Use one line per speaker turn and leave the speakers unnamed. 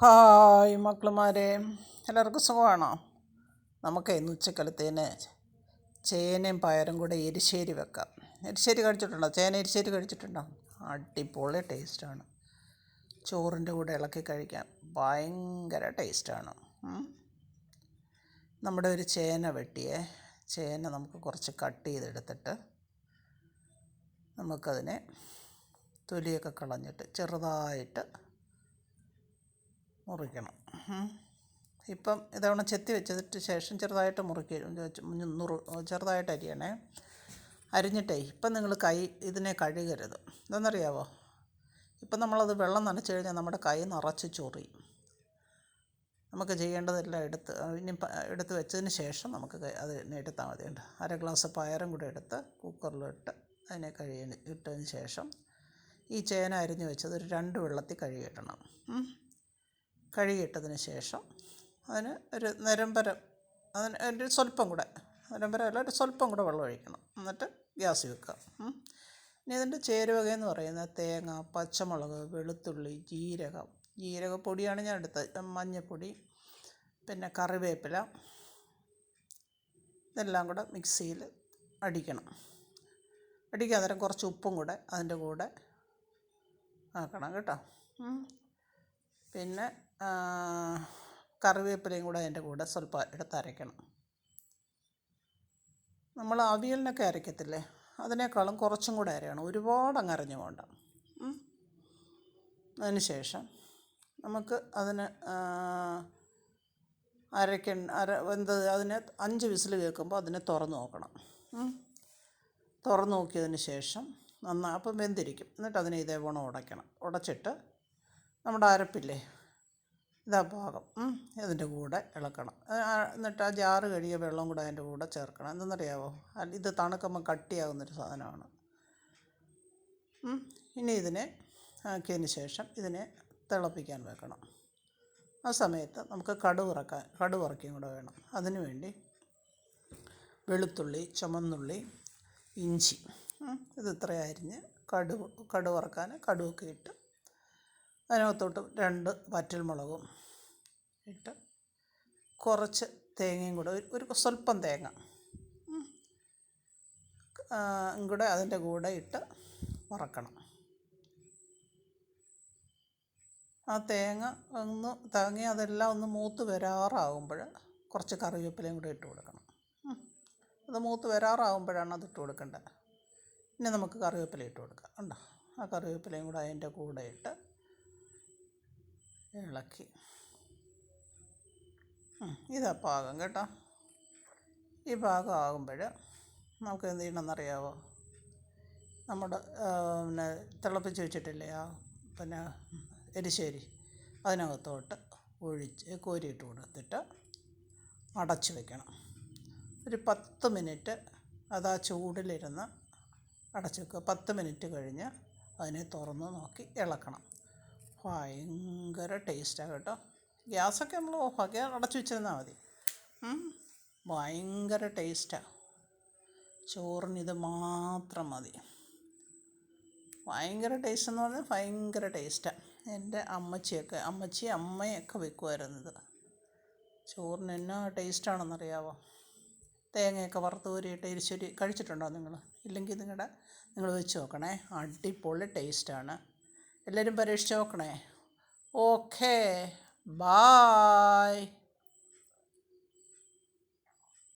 Hi മക്കളുമാരെ. എല്ലാവർക്കും സുഖമാണോ? നമുക്ക് ഇന്ന് ഉച്ചക്കലത്തേന് ചേനയും പയറും കൂടെ എരിശ്ശേരി വെക്കാം. എരിശ്ശേരി കഴിച്ചിട്ടുണ്ടോ? ചേന എരിശ്ശേരി കഴിച്ചിട്ടുണ്ടോ? അടിപൊളി ടേസ്റ്റാണ്. ചോറിന്റെ കൂടെ ഇളക്കി കഴിക്കാൻ ഭയങ്കര ടേസ്റ്റാണ്. നമ്മുടെ ഒരു ചേന വെട്ടിയെ. ചേന നമുക്ക് കുറച്ച് കട്ട് ചെയ്തെടുത്തിട്ട് നമുക്കതിനെ തൊലിയൊക്കെ കളഞ്ഞിട്ട് ചെറുതായിട്ട് മുറിക്കണം. ഇപ്പം ഇതവണ ചെത്തി വെച്ചതിട്ട് ശേഷം ചെറുതായിട്ട് മുറുക്കി നുറു ചെറുതായിട്ട് അരിയണേ. അരിഞ്ഞിട്ടേ ഇപ്പം നിങ്ങൾ കൈ ഇതിനെ കഴുകരുത്. എന്താണെന്നറിയാവോ ഇപ്പം നമ്മളത് വെള്ളം നനച്ച് കഴിഞ്ഞാൽ നമ്മുടെ കൈ നിറച്ച് ചൊറിയും നമുക്ക് ചെയ്യേണ്ടതെല്ലാം എടുത്ത് ഇനി എടുത്ത് വെച്ചതിന് ശേഷം നമുക്ക് അത് എടുത്താൽ മതിയുണ്ട് അര ഗ്ലാസ് പയറും കൂടെ എടുത്ത് കുക്കറിലിട്ട് അതിനെ കഴുകി ഇട്ടതിന് ശേഷം ഈ ചേന അരിഞ്ഞ് വെച്ചത് ഒരു രണ്ട് വെള്ളത്തിൽ കഴുകിയിടണം കഴുകിയിട്ടതിന് ശേഷം അതിന് ഒരു നിരമ്പരം അതിന് ഒരു സ്വല്പം കൂടെ നിരമ്പരമല്ല ഒരു സ്വല്പം കൂടെ വെള്ളം ഒഴിക്കണം. എന്നിട്ട് ഗ്യാസ് വെക്കുക. ഇനി ഇതിന്റെ ചേരുവകയെന്ന് പറയുന്നത് തേങ്ങ പച്ചമുളക് വെളുത്തുള്ളി ജീരകം. ജീരകപ്പൊടിയാണ് ഞാൻ എടുത്തത്. മഞ്ഞൾപ്പൊടി പിന്നെ കറിവേപ്പില ഇതെല്ലാം കൂടെ മിക്സിയിൽ അടിക്കണം. അടിക്കാൻ നേരം കുറച്ച് ഉപ്പും കൂടെ അതിന്റെ കൂടെ ആക്കണം കേട്ടോ. പിന്നെ കറിവേപ്പിലയും കൂടെ അതിന്റെ കൂടെ സ്വല്പം എടുത്ത് അരയ്ക്കണം. നമ്മൾ അവിയലിനൊക്കെ അരയ്ക്കത്തില്ലേ? അതിനേക്കാളും കുറച്ചും കൂടെ അരയണം. ഒരുപാട് അങ്ങ് അരഞ്ഞു പോകണ്ട. അതിന് ശേഷം നമുക്ക് അതിന് അരയ്ക്ക അര എന്ത് അതിനെ അഞ്ച് വിസിൽ കേൾക്കുമ്പോൾ അതിനെ തുറന്ന് നോക്കണം. തുറന്ന് നോക്കിയതിന് ശേഷം നന്നാ അപ്പം വെന്തിരിക്കും. എന്നിട്ട് അതിനെ ഇതേപോലെ ഉടയ്ക്കണം. ഉടച്ചിട്ട് നമ്മുടെ അരപ്പില്ലേ? ഇതാ പാകം ഇതിന്റെ കൂടെ ഇളക്കണം. എന്നിട്ട് ആ ജാറ് കഴിയ വെള്ളം കൂടെ അതിന്റെ കൂടെ ചേർക്കണം. എന്തെന്നറിയാവോ? ഇത് തണുക്കുമ്പോൾ കട്ടിയാകുന്നൊരു സാധനമാണ്. ഇനി ഇതിനെ ആക്കിയതിന് ശേഷം ഇതിനെ തിളപ്പിക്കാൻ വെക്കണം. ആ സമയത്ത് നമുക്ക് കടുവറക്കാൻ ഇറക്കിയും കൂടെ വേണം. അതിനു വേണ്ടി വെളുത്തുള്ളി ചുമന്നുള്ളി ഇഞ്ചി. ഇത് ഇത്ര അരിഞ്ഞ് കടുക് കടുവറക്കാൻ കടുവൊക്കെ ഇട്ട് അതിനകത്തോട്ട് രണ്ട് വറ്റൽമുളകും ഇട്ട് കുറച്ച് തേങ്ങയും കൂടെ ഒരു സ്വല്പം തേങ്ങ. കൂടെ അതിന്റെ കൂടെ ഇട്ട് വറക്കണം. ആ തേങ്ങ ഒന്ന് തേങ്ങ അതെല്ലാം ഒന്ന് മൂത്ത് വരാറാകുമ്പോൾ കുറച്ച് കറിവേപ്പിലയും കൂടെ ഇട്ട് കൊടുക്കണം. അത് മൂത്ത് വരാറാകുമ്പോഴാണ് അത് ഇട്ട് കൊടുക്കേണ്ടത്. പിന്നെ നമുക്ക് കറിവേപ്പില ഇട്ട് കൊടുക്കാം. ഉണ്ടോ ആ കറിവേപ്പിലയും കൂടെ അതിന്റെ കൂടെ ഇട്ട് ഇളക്കി. ഇതാ പാകം കേട്ടോ. ഈ പാകം ആകുമ്പോൾ നമുക്ക് എന്ത് ചെയ്യണമെന്നറിയാവോ? നമ്മുടെ പിന്നെ തിളപ്പിച്ച് വെച്ചിട്ടില്ലേ ആ പിന്നെ എരിശ്ശേരി അതിനകത്തോട്ട് ഒഴിച്ച് കോരിയിട്ട് കൊടുത്തിട്ട് അടച്ച് വെക്കണം. ഒരു പത്ത് മിനിറ്റ് അത് ആ ചൂടിലിരുന്ന് അടച്ച് വെക്കുക. പത്ത് മിനിറ്റ് കഴിഞ്ഞ് അതിനെ തുറന്ന് നോക്കി ഇളക്കണം. ഭയങ്കര ടേസ്റ്റാണ് കേട്ടോ. ഗ്യാസൊക്കെ നമ്മൾ ഓഫാക്കി അടച്ചു വെച്ചിരുന്നാൽ മതി. ഭയങ്കര ടേസ്റ്റാണ് ചോറിന് ഇത് മാത്രം മതി. ഭയങ്കര ടേസ്റ്റ് എന്ന് പറഞ്ഞാൽ ഭയങ്കര ടേസ്റ്റാണ് എന്റെ അമ്മച്ചിയൊക്കെ അമ്മച്ചി അമ്മയൊക്കെ വെക്കുമായിരുന്നു ഇത്. ചോറിന് എന്നാ ടേസ്റ്റാണെന്നറിയാവോ തേങ്ങയൊക്കെ വറുത്ത് കോരിയിട്ട് എരിശ്ശേരി കഴിച്ചിട്ടുണ്ടോ നിങ്ങൾ? ഇല്ലെങ്കിൽ നിങ്ങളുടെ നിങ്ങൾ വെച്ച് നോക്കണേ. അടിപൊളി ടേസ്റ്റാണ് എല്ലാവരും പരീക്ഷിച്ച് നോക്കണേ. Okay bye